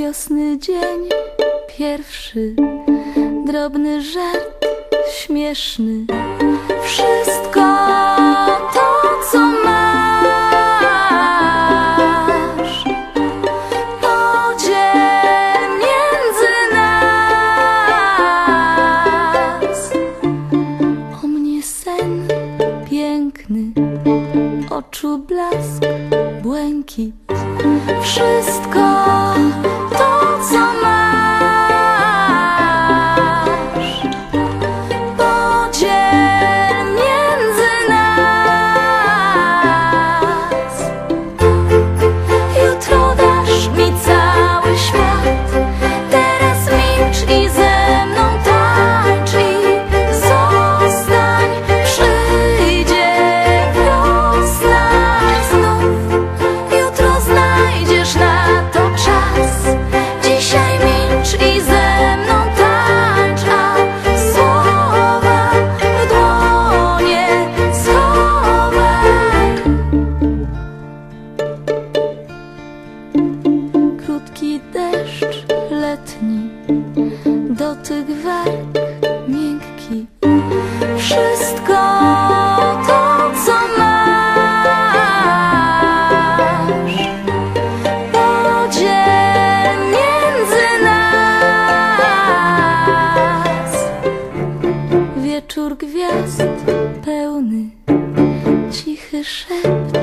wiosny dzień pierwszy, drobny żart śmieszny. Wszystko to, co masz, podziel między nas. O mnie sen piękny, oczu blask, błękit, wszystko. wszystko to, co masz. Podziel między nas. Wieczór gwiazd pełny, cichy szept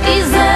quiser.